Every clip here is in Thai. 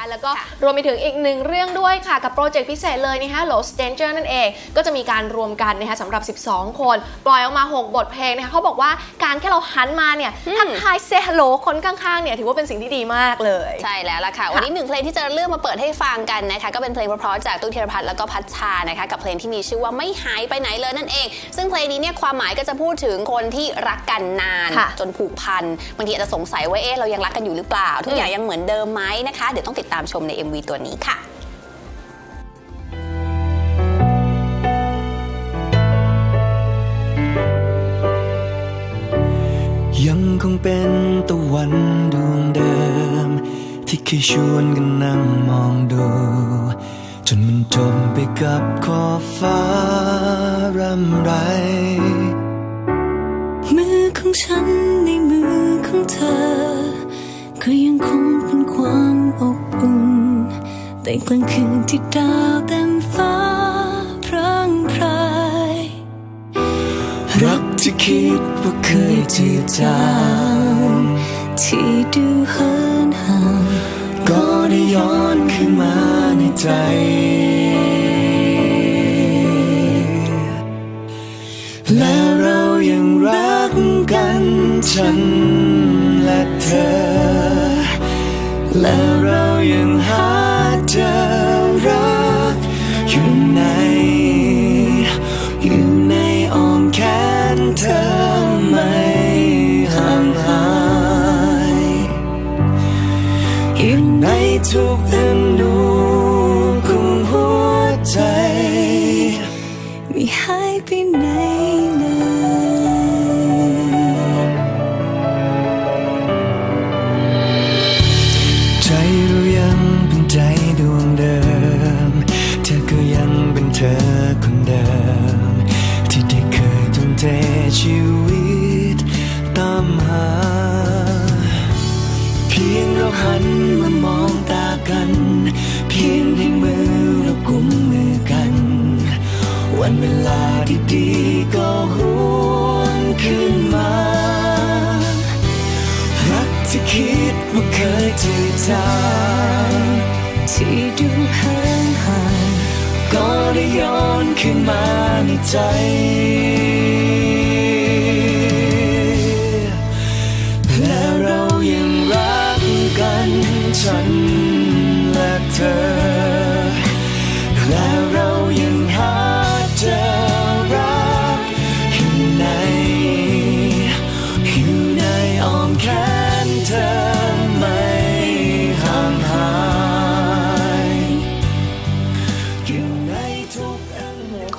นะคะแล้วก็ค่ะรวมไปถึงอีกหนึ่งเรื่องด้วยค่ะ กับโปรเจกต์พิเศษเลยนะคะ Lost Danger นั่นเอง ก็จะมีการรวมกันนะคะสำหรับ 12 คน ปล่อยออกมา 6 บทเพลงนะคะเขาบอกว่าการแค่เราหันมาเนี่ยทักทายเซฮัลโหลคนข้างๆเนี่ยถือว่าเป็นสิ่งที่ดีมากเลย ใช่แล้วล่ะค่ะ วันนี้หนึ่งเพลงที่จะเลือกมาเปิดให้ฟังกันนะคะก็เป็นเพลงเพราะๆจากตุ้ยธีรพัฒน์แล้วก็พัชชานะคะกับเพลงที่มีชื่อว่าไม่หายไปไหนเลยนั่นเอง ซึ่งเพลงนี้เนี่ยความหมายก็จะพูดถึงคนที่รักกันนานค่ะจนผูกพันบางทีอาจจะสงสัยว่าเอ๊ะเรายังรักกันอยู่หรือเปล่า ทุกอย่างยังเหมือนเดิมไหมนะคะเดี๋ยวต้องติดตามชมใน MV ตัวนี้ค่ะยังคงเป็นตะวันดวงเดิม ที่เคยชวนกันนั่งมองดู จนมันจมไปกับขอบฟ้ารำไร มือของฉันในมือของเธอ ก็ยังคง แต่กลางคืนที่ดาวเต็มฟ้าพร่างพรายรักที่คิดว่าเคยจืดจางที่ดูเหินห่างก็ได้ย้อนขึ้นมาในใจ และเรายังรักกันฉันและเธอและ เธอไม่ห่างหายอยู่ในทุกอนูของหัวใจ ไม่หายไปไหน วันเวลาดีๆก็หวนขึ้นมา รักที่คิดว่าเคยจืดจางที่ดูเหินห่างก็ได้ย้อนขึ้นมาในใจและเรายังรักกันฉันและเธอและ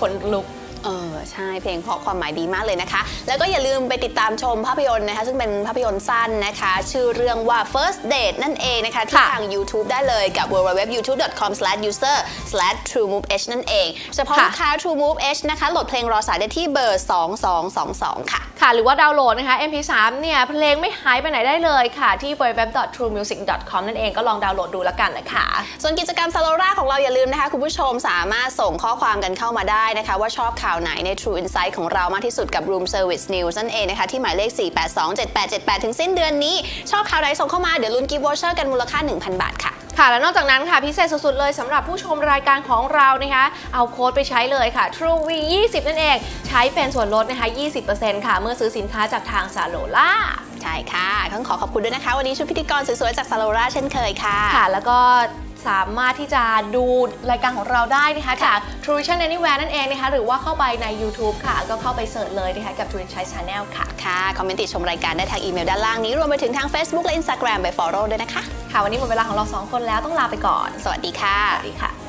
ขนลุก ใช่เพลงเพราะความหมายดีมากเลยนะคะ แล้วก็อย่าลืมไปติดตามชมภาพยนตร์นะคะ ซึ่งเป็นภาพยนตร์สั้นนะคะ ชื่อเรื่องว่า first date นั่นเองนะคะ ที่ค่ะทาง YouTube ได้เลยกับ www.youtube.com/user/truemoveh นั่นเอง เฉพาะค่ะลูกค้า TrueMove H นะคะ โหลดเพลงรอสายได้ที่เบอร์ 2222 ค่ะ ค่ะ หรือว่าดาวน์โหลดนะคะ MP3 เนี่ย เพลงไม่หายไปไหนได้เลยค่ะ ที่ www.truemusic.com นั่นเองก็ลองดาวน์โหลดดูแล้วกันนะคะ ส่วนกิจกรรมซาโลราของเราอย่าลืมนะคะ คุณผู้ชมสามารถส่งข้อความกันเข้ามาได้นะคะ ว่าชอบข่าวไหนใน True Insight ของเรามากที่สุดกับ Room Service News นั่นเองนะคะ ที่หมายเลข 4827878 ถึงสิ้นเดือนนี้ ชอบข่าวไหนส่งเข้ามา เดี๋ยวลุ้นกิฟต์วอเชอร์กันมูลค่า 1,000 บาทค่ะค่ะและนอกจากนั้นค่ะพิเศษสุดๆเลยสำหรับผู้ชมรายการของเรานะคะเอาโค้ดไปใช้เลยค่ะ True V 20นั่นเอง ใช้เป็นส่วนลดนะคะ 20%ค่ะ เมื่อซื้อสินค้าจากทางซาโลล่าใช่ค่ะต้องขอขอบคุณด้วยนะคะ วันนี้ชุดพิธีกรสวยๆจากซาโลราเช่นเคยค่ะ ค่ะ แล้วก็ สามารถที่จะดูรายการของเราได้นะคะจาก True Vision Anywhere นั่นเองนะคะหรือว่าเข้าไปใน YouTube ค่ะ ก็เข้าไปเสิร์ชเลยนะคะกับ True Vision Channel ค่ะ ค่ะ คอมเมนต์ติชมรายการได้ทางอีเมลด้านล่างนี้ รวมไปถึงทาง Facebook และ Instagram ไป follow ด้วยนะคะ ค่ะ วันนี้หมดเวลาของเราสองคนแล้วต้องลาไปก่อน สวัสดีค่ะ สวัสดีค่ะ